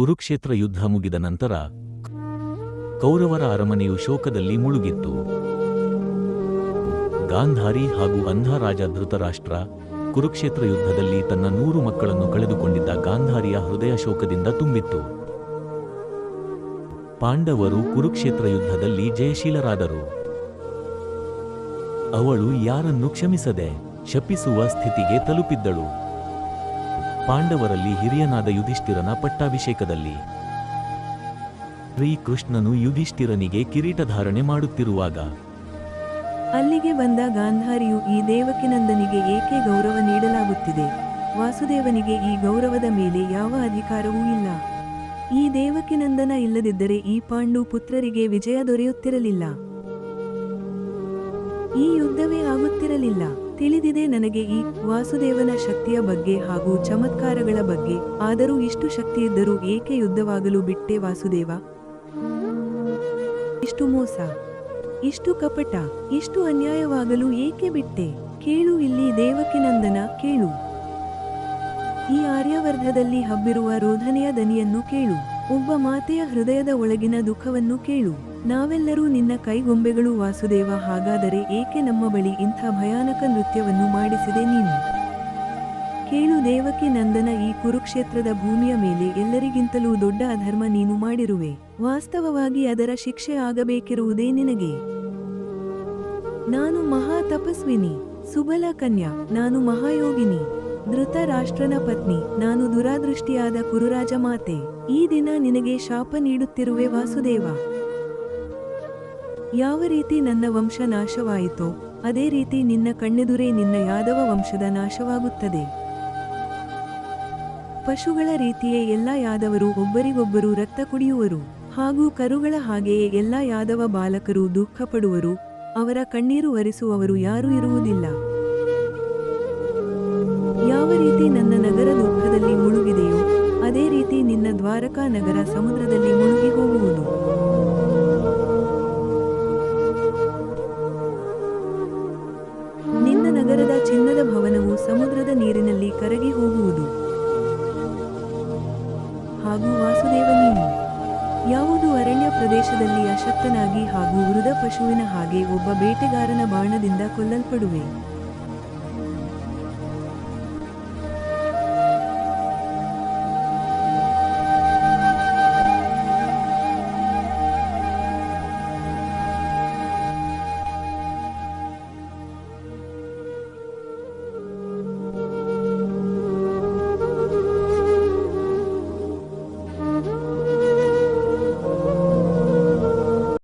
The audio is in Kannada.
ಕುರುಕ್ಷೇತ್ರ ಯುದ್ಧ ಮುಗಿದ ನಂತರ ಕೌರವರ ಅರಮನೆಯು ಶೋಕದಲ್ಲಿ ಮುಳುಗಿತ್ತು. ಗಾಂಧಾರಿ ಹಾಗೂ ಅಂಧ ರಾಜ ಧೃತರಾಷ್ಟ್ರ ಕುರುಕ್ಷೇತ್ರ ಯುದ್ಧದಲ್ಲಿ ತನ್ನ ನೂರು ಮಕ್ಕಳನ್ನು ಕಳೆದುಕೊಂಡಿದ್ದ ಗಾಂಧಾರಿಯ ಹೃದಯ ಶೋಕದಿಂದ ತುಂಬಿತ್ತು. ಪಾಂಡವರು ಕುರುಕ್ಷೇತ್ರ ಯುದ್ಧದಲ್ಲಿ ಜಯಶೀಲರಾದರು. ಅವಳು ಯಾರನ್ನು ಕ್ಷಮಿಸದೆ ಶಪಿಸುವ ಸ್ಥಿತಿಗೆ ತಲುಪಿದ್ದಳು. ಪಾಂಡವರಲ್ಲಿ ಹಿರಿಯನಾದ ಯುಧಿಷ್ಠಿರನ ಪಟ್ಟಾಭಿಷೇಕದಲ್ಲಿ. ಶ್ರೀಕೃಷ್ಣನು ಯುಧಿಷ್ಠಿರನಿಗೆ ಕಿರೀಟಧಾರಣೆ ಮಾಡುತ್ತಿರುವಾಗ. ಅಲ್ಲಿಗೆ ಬಂದ ಗಾಂಧಾರಿಯು ಈ ದೇವಕಿನಂದನಿಗೆ ಏಕೆ ಗೌರವ ನೀಡಲಾಗುತ್ತಿದೆ? ವಾಸುದೇವನಿಗೆ ಈ ಗೌರವದ ಮೇಲೆ ಯಾವ ಅಧಿಕಾರವೂ ಇಲ್ಲ. ಈ ದೇವಕಿನಂದನ ಇಲ್ಲದಿದ್ದರೆ ಈ ಪಾಂಡು ಪುತ್ರರಿಗೆ ವಿಜಯ ದೊರೆಯುತ್ತಿರಲಿಲ್ಲ. ಈ ಯುದ್ಧವೇ ಆಗುತ್ತಿರಲಿಲ್ಲ. ತಿಳಿದಿದೆ ನನಗೆ ಈ ವಾಸುದೇವನ ಶಕ್ತಿಯ ಬಗ್ಗೆ ಹಾಗೂ ಚಮತ್ಕಾರಗಳ ಬಗ್ಗೆ. ಆದರೂ ಇಷ್ಟು ಶಕ್ತಿಯಿದ್ದರೂ ಏಕೆ ಯುದ್ಧವಾಗಲು ಬಿಟ್ಟೆ ವಾಸುದೇವ? ಇಷ್ಟು ಮೋಸ, ಇಷ್ಟು ಕಪಟ, ಇಷ್ಟು ಅನ್ಯಾಯವಾಗಲು ಏಕೆ ಬಿಟ್ಟೆ? ಕೇಳು ಇಲ್ಲಿ ದೇವಕಿನಂದನ, ಕೇಳು. ಈ ಆರ್ಯವರ್ಧದಲ್ಲಿ ಹಬ್ಬಿರುವ ರೋಧನೆಯ ದನಿಯನ್ನು ಕೇಳು. ಒಬ್ಬ ಮಾತೆಯ ಹೃದಯದ ಒಳಗಿನ ದುಃಖವನ್ನು ಕೇಳು. ನಾವೆಲ್ಲರೂ ನಿನ್ನ ಕೈಗೊಂಬೆಗಳು ವಾಸುದೇವ, ಹಾಗಾದರೆ ಏಕೆ ನಮ್ಮ ಬಳಿ ಇಂಥ ಭಯಾನಕ ನೃತ್ಯವನ್ನು ಮಾಡಿಸಿದೆ ನೀನು? ಕೇಳು ದೇವಕಿ ನಂದನ ಈ ಕುರುಕ್ಷೇತ್ರದ ಭೂಮಿಯ ಮೇಲೆ ಎಲ್ಲರಿಗಿಂತಲೂ ದೊಡ್ಡ ಅಧರ್ಮ ನೀನು ಮಾಡಿರುವೆ. ವಾಸ್ತವವಾಗಿ ಅದರ ಶಿಕ್ಷೆ ಆಗಬೇಕಿರುವುದೇ ನಿನಗೆ? ನಾನು ಮಹಾ ತಪಸ್ವಿನಿ, ಸುಬಲ ಕನ್ಯಾ, ನಾನು ಮಹಾಯೋಗಿನಿ ಧೃತರಾಷ್ಟ್ರನ ಪತ್ನಿ, ನಾನು ದುರಾದೃಷ್ಟಿಯಾದ ಕುರುರಾಜ ಮಾತೆ. ಈ ದಿನ ನಿನಗೆ ಶಾಪ ನೀಡುತ್ತಿರುವೆ ವಾಸುದೇವ. ಯಾವ ರೀತಿ ನನ್ನ ವಂಶ ನಾಶವಾಯಿತೋ, ಅದೇ ರೀತಿ ನಿನ್ನ ಕಣ್ಣೆದುರೇ ನಿನ್ನ ಯಾದವ ವಂಶದ ನಾಶವಾಗುತ್ತದೆ. ಪಶುಗಳ ರೀತಿಯೇ ಎಲ್ಲ ಯಾದವರು ಒಬ್ಬರಿಗೊಬ್ಬರು ರಕ್ತ ಕುಡಿಯುವರು. ಹಾಗೂ ಕರುಗಳ ಹಾಗೆಯೇ ಎಲ್ಲ ಯಾದವ ಬಾಲಕರು ದುಃಖಪಡುವರು. ಅವರ ಕಣ್ಣೀರು ಒರೆಸುವವರು ಯಾರೂ ಇರುವುದಿಲ್ಲ. ಯಾವ ರೀತಿ ನನ್ನ ನಗರ ದುಃಖದಲ್ಲಿ ಮುಳುಗಿದೆಯೋ, ಅದೇ ರೀತಿ ನಿನ್ನ ದ್ವಾರಕಾ ನಗರ ಸಮುದ್ರದಲ್ಲಿ ಮುಳುಗಿ ಭವನವು ಸಮುದ್ರದ ನೀರಿನಲ್ಲಿ ಕರಗಿ ಹೋಗುವುದು. ಹಾಗೂ ವಾಸುದೇವ ನೀನು, ಯಾವುದು ಅರಣ್ಯ ಪ್ರದೇಶದಲ್ಲಿ ಅಶಕ್ತನಾಗಿ ಹಾಗೂ ವೃದ ಪಶುವಿನ ಹಾಗೆ ಒಬ್ಬ ಬೇಟೆಗಾರನ ಬಾಣದಿಂದ ಕೊಲ್ಲಲ್ಪಡುವೆ.